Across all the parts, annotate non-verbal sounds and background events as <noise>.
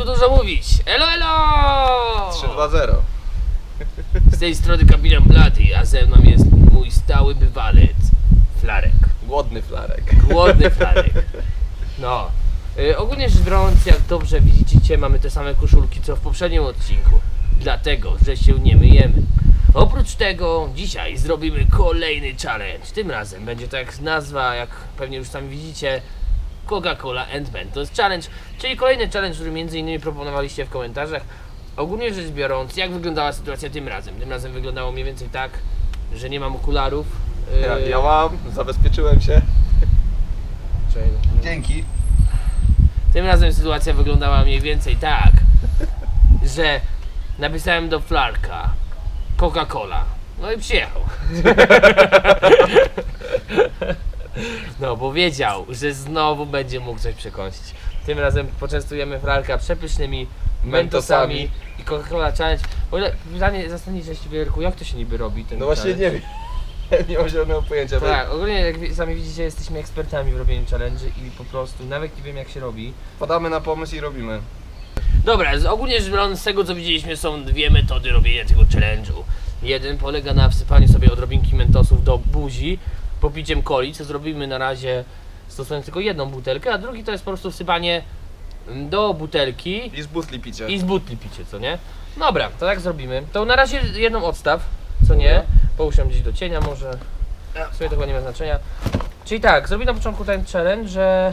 tu dużo mówić. Elo, elo! 3-2-0. Z tej strony kapitan Blaty, a ze mną jest mój stały bywalec, Flarek. Głodny flarek. Głodny <laughs> Flarek. No. Y, ogólnie rzecz biorąc, jak dobrze widzicie, mamy te same koszulki co w poprzednim odcinku. Dlatego, że się nie myjemy. Oprócz tego, dzisiaj zrobimy kolejny challenge. Tym razem będzie to jak nazwa, jak pewnie już sami widzicie, Coca-Cola and Mentos Challenge, czyli kolejny challenge, który między innymi proponowaliście w komentarzach. Ogólnie rzecz biorąc, jak wyglądała sytuacja tym razem? Tym razem wyglądało mniej więcej tak, że nie mam okularów. Ja, Yy, ja mam, zabezpieczyłem się. Dzięki. Tym razem sytuacja wyglądała mniej więcej tak, że napisałem do Flarka Coca-Cola. No i przyjechał. <laughs> No, bo wiedział, że znowu będzie mógł coś przekąsić. Tym razem poczęstujemy Flarka przepysznymi mentosami Mentosami. i Coca-Cola Challenge. W ogóle pytanie zastanowicie się, Wierku, jak to się niby robi ten No właśnie challenge? nie wiem. <laughs> Nie mam zielonego pojęcia. Tak, ogólnie jak wi- sami widzicie, jesteśmy ekspertami w robieniu challenge i po prostu nawet nie wiem jak się robi. Podamy na pomysł i robimy. Dobra, z- ogólnie rzecz biorąc, z tego co widzieliśmy, są dwie metody robienia tego challenge'u. Jeden polega na wsypaniu sobie odrobinki mentosów do buzi, popiciem coli, co zrobimy na razie stosując tylko jedną butelkę, a drugi to jest po prostu wsypanie mm, do butelki I z butli picie. i z butli picie, co nie? Dobra, to tak zrobimy. To na razie jedną odstaw, co nie? Połóż ją gdzieś do cienia może. W sumie to chyba nie ma znaczenia. Czyli tak, zrobimy na początku ten challenge, że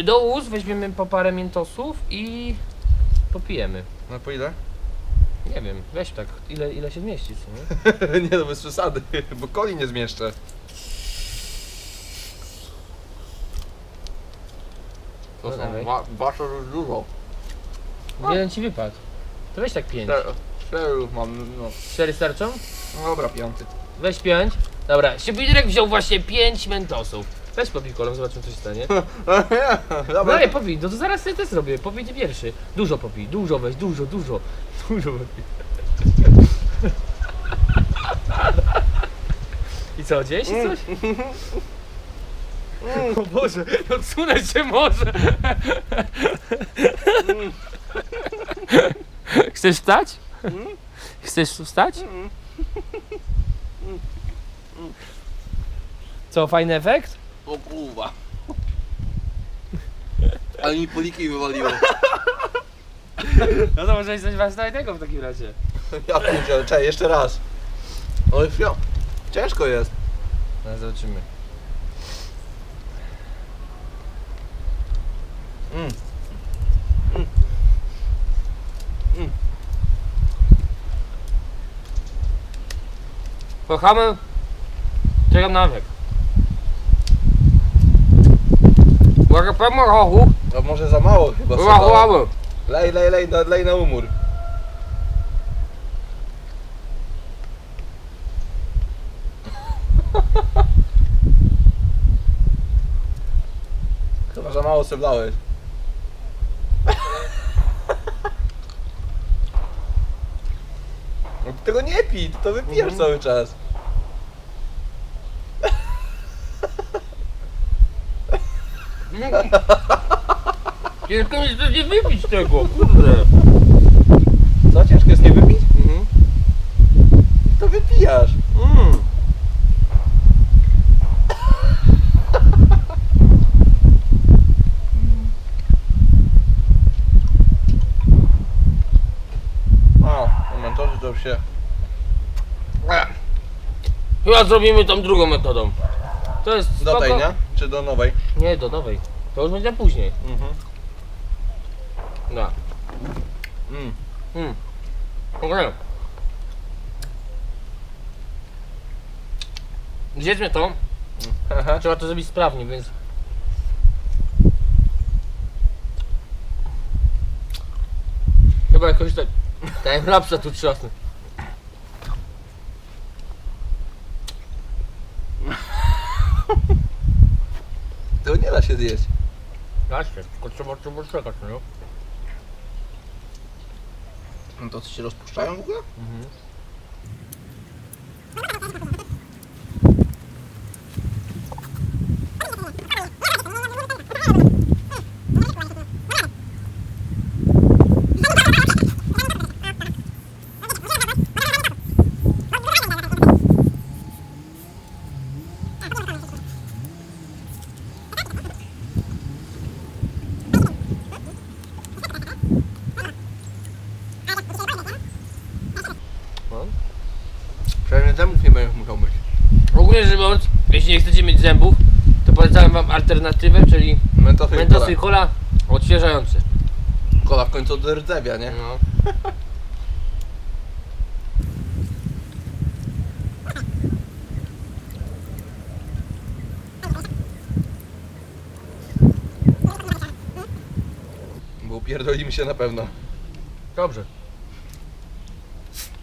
y, do ust weźmiemy po parę miętosów i popijemy. No po ile? Nie wiem, weź tak, ile, ile się zmieści, co nie? <laughs> nie no, bez przesady, <laughs> bo coli nie zmieszczę. No dawaj. wasze dużo. Jeden ci wypadł. To weź tak pięć. Cztery mam, no. Cztery starczą? Dobra, piąty. Weź pięć. Dobra, Siebidrek wziął właśnie pięć mentosów. Weź popij kolą, zobaczymy co się stanie. <laughs> Dobra. No nie, popij, no to zaraz sobie też zrobię. Popij ty pierwszy. Dużo popij, dużo weź, dużo, dużo. <laughs> Dużo popij. I co, dzieje się coś? O Boże, no odsunę się może. Chcesz wstać? Chcesz wstać? Co, fajny efekt? O kurwa. Ale mi poliki wywaliło. No to może jest coś ważnego w takim razie. Ja pierdzielę, czekaj, jeszcze raz. Oj, fio. Ciężko jest. No zobaczymy. Mm. Kochamy. Czekam na wiek. Uwaga, pełno rochu. A może za mało chyba Uwaga, sobie. uwaga. Lej, lej, lej, na- lej na umór. <laughs> Chyba za mało sobie wlałeś. <laughs> No tego nie pij, ty to wypijasz Mhm. cały czas. <laughs> Ciężko mi jest nie wypić tego, kurde. Co, ciężko jest nie wypić? Mhm. To wypijasz. Mm. <laughs> A, momentorzy to się... Chyba zrobimy tą drugą metodą. To jest Do spoko. tej, nie? Czy do nowej? Nie, do nowej. To już będzie później. Mhm. No. Mm. Mm. Okej. Zjedzmy to. Aha. Trzeba to zrobić sprawnie, więc... Chyba jakoś tak... Timelapsa tu trzasnę. Nie da się zjeść. Właśnie, tylko trzeba, trzeba czekać, no. No to co się rozpuszczają w ogóle? Mhm. Zębów, to polecam wam alternatywę, czyli Mentosy i Mentos i cola odświeżający. Kola w końcu od rdzewia, nie? No. Bo upierdolimy się na pewno. Dobrze.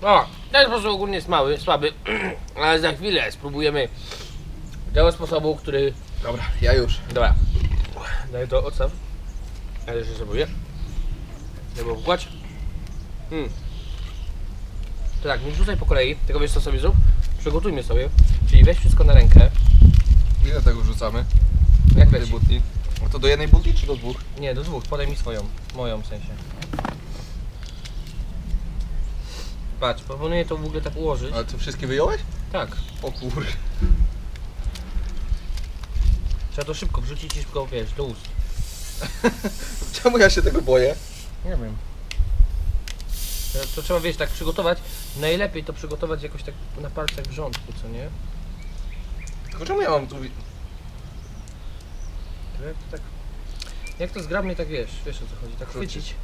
O, ten sposób ogólnie jest mały, słaby, <clears throat> ale za chwilę spróbujemy tego sposobu, który... Dobra, ja już. Dobra, daję to odstaw. Ja jeszcze spróbuję. Żeby wkłać. Hmm. To tak, nie wrzucaj po kolei, tylko wiesz co sobie zrób? Przygotujmy sobie, czyli weź wszystko na rękę. Ile tego wrzucamy? Jak Tej leci? butli? No to do jednej butli czy do dwóch? Nie, do dwóch, podaj mi swoją, moją w sensie. Patrz, proponuję to w ogóle tak ułożyć. Ale ty wszystkie wyjąłeś? Tak. O kur... Trzeba to szybko wrzucić i szybko, wiesz, do ust. <laughs> Czemu ja się tego boję? Nie wiem. To, to trzeba, wiesz, tak przygotować. Najlepiej to przygotować jakoś tak na palcach w rządku, co nie? Tylko czemu ja mam tu... wi- jak to tak... Jak to zgrabnie, tak wiesz, wiesz o co chodzi, tak Krócić. chwycić.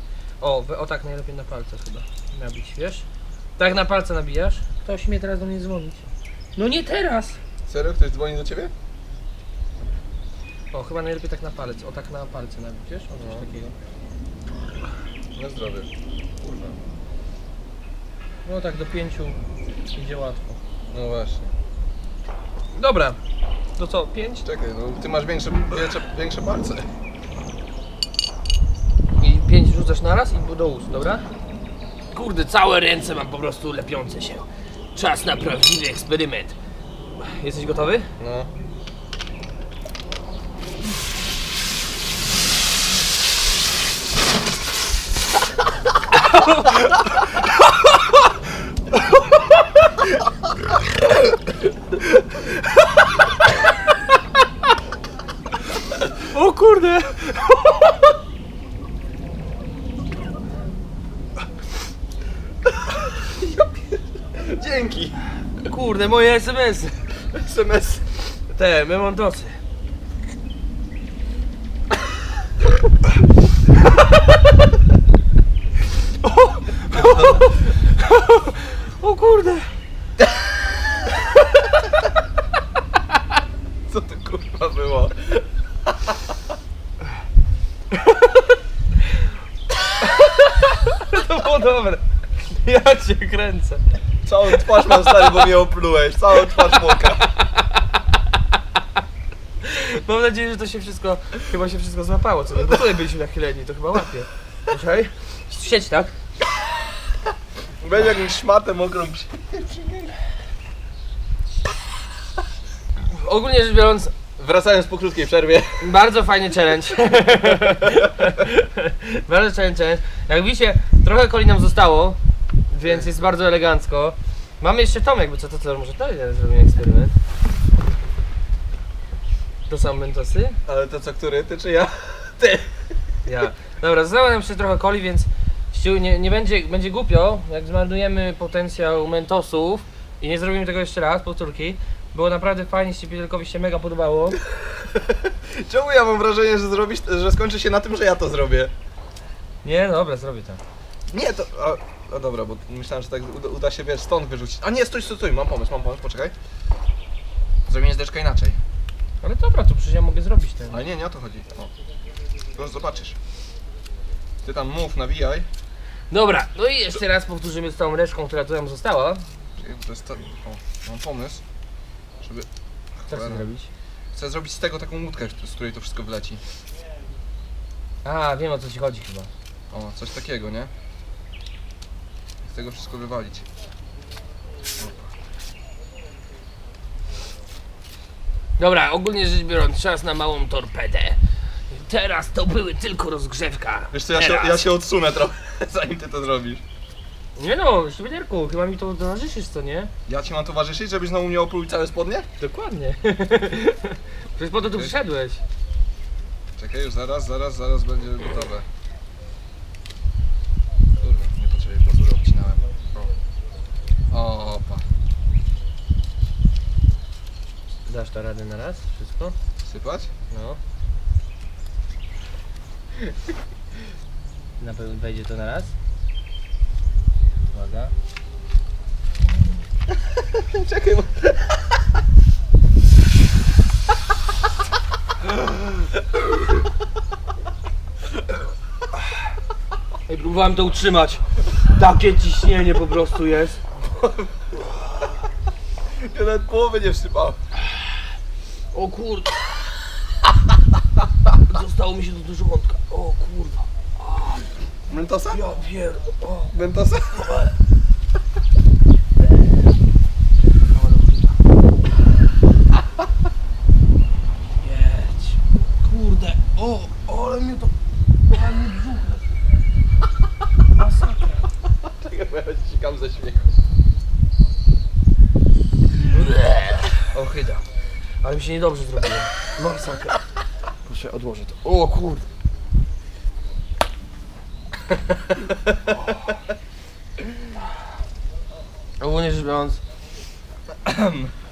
O, we, o tak najlepiej na palce chyba nabić, wiesz? Tak na palce nabijasz? To śmie teraz do mnie dzwonić. No nie teraz! Serio? Ktoś dzwoni do ciebie? O, chyba najlepiej tak na palec, o tak na palce nabić, wiesz? O coś No. takiego. Na zdrowie. Kurwa. No tak do pięciu idzie łatwo. No właśnie. Dobra, to co, pięć? Czekaj, no ty masz większe, większe, większe palce. I pięć rzucasz na raz i do ust, dobra? Kurde, całe ręce mam po prostu lepiące się. Czas na prawdziwy eksperyment. Jesteś gotowy? No. O kurde! Dzięki. Kurde, moje SMS-y. SMS. Te, memontosy. O, kurde! Co to kurwa było? To było dobre. Ja cię kręcę. Całą twarz mam stary, bo mnie oplułeś. Całą twarz moka. Mam nadzieję, że to się wszystko, chyba się wszystko złapało, co? Bo tutaj byliśmy nachyleni, to chyba łapie. Słuchaj, sieć tak? Weź jakąś szmatę mokrą przy... Ogólnie rzecz biorąc, Wracając po krótkiej przerwie. bardzo fajny challenge. <laughs> bardzo fajny challenge. Jak widzicie, trochę coli nam zostało, więc jest bardzo elegancko. Mamy jeszcze Tomek, bo co to, to może to zrobimy eksperyment. To są mentosy? Ale to co, który? Ty czy ja? Ty. Ja. Dobra, zostało nam jeszcze trochę coli, więc ściu, nie, nie będzie, będzie głupio, jak zmarnujemy potencjał mentosów i nie zrobimy tego jeszcze raz, powtórki. Było naprawdę fajnie, Ściepitelkowi się mega podobało. <laughs> Czemu ja mam wrażenie, że zrobisz, że skończy się na tym, że ja to zrobię? Nie, dobra, zrobię to. Nie, to... A, no dobra, bo myślałem, że tak uda, uda się, wiesz, stąd wyrzucić. A nie, stój, stój, stój, mam pomysł, mam pomysł, poczekaj. Zrobienie zdeczka inaczej. Ale dobra, to przecież ja mogę zrobić ten. Ale nie, nie o to chodzi. O. Już zobaczysz. Ty tam mów, nawijaj. Dobra, no i jeszcze raz powtórzymy z tą reszką, która tu nam została. To jest to... O, mam pomysł, żeby... Co chcesz zrobić? Chcę zrobić z tego taką łódkę, z której to wszystko wleci. A, wiem o co ci chodzi chyba. O, coś takiego, nie? Z tego wszystko wywalić. Dobra, ogólnie rzecz biorąc, czas na małą torpedę. Teraz to były tylko rozgrzewka. Wiesz co, ja się, Teraz. ja się odsunę trochę, <laughs> zanim ty to zrobisz. Nie no, Ściepitelku, chyba mi to towarzyszysz, co nie? Ja ci mam towarzyszyć, żebyś znowu mnie opluł całe spodnie? Dokładnie. Przecież po to tu przyszedłeś. Czekaj, już zaraz, zaraz, zaraz będzie gotowe. Kurwa, nie po ciebie pazury obcinałem. O. o, opa. Dasz to radę na raz? Wszystko? Sypać? No. Na pewno wejdzie to na raz? Uwaga. <laughs> Czekaj, bo... Ej, próbowałem to utrzymać. Takie ciśnienie po prostu jest. Ja nawet połowy nie wsypałem. O kurde. Zostało mi się to do żołądka. O kurwa. Mentosa? Ja pier... O. Mentosa? Jedź. Kurde. O, ale mnie to... Ale mnie brzuch. Masakra. Czekaj, bo ja się cikam ze śmiechu. Ochyda. Ale mi się niedobrze zrobiło. Masakra. Proszę, odłożę to. O kurde. <laughs> Ogólnie rzecz biorąc... <clears throat>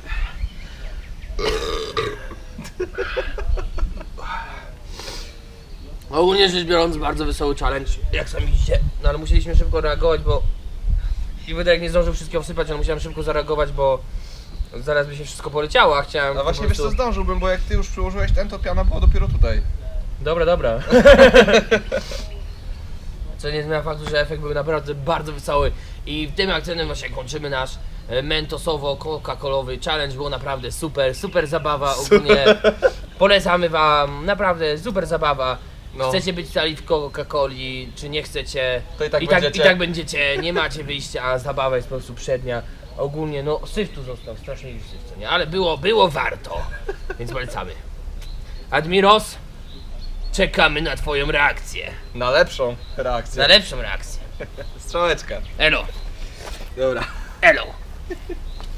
Ogólnie rzecz biorąc bardzo wesoły challenge, jak sami widzicie. No ale musieliśmy szybko reagować, bo... I Wydek nie zdążył wszystkiego wsypać, ale musiałem szybko zareagować, bo... Zaraz by się wszystko poleciało, a chciałem po właśnie wiesz prostu... co, zdążyłbym, bo jak ty już przyłożyłeś ten, to piana była dopiero tutaj. Dobra, dobra. <laughs> Co nie zmienia faktu, że efekt był naprawdę bardzo wesoły i tym akcentem właśnie kończymy nasz e, mentosowo-coca-colowy challenge. Było naprawdę super, super zabawa ogólnie. <laughs> Polecamy wam, naprawdę super zabawa. No. Chcecie być stali w Coca-Coli, czy nie chcecie, To i tak i, tak, i będziecie. tak będziecie, nie macie wyjścia, a zabawa jest po prostu przednia. Ogólnie, no, syf tu został, strasznie już syf, co nie? Ale było, było warto, więc polecamy. Admiros, czekamy na twoją reakcję. Na lepszą reakcję. Na lepszą reakcję. <laughs> Strzałeczka. Elo, Dobra. elo.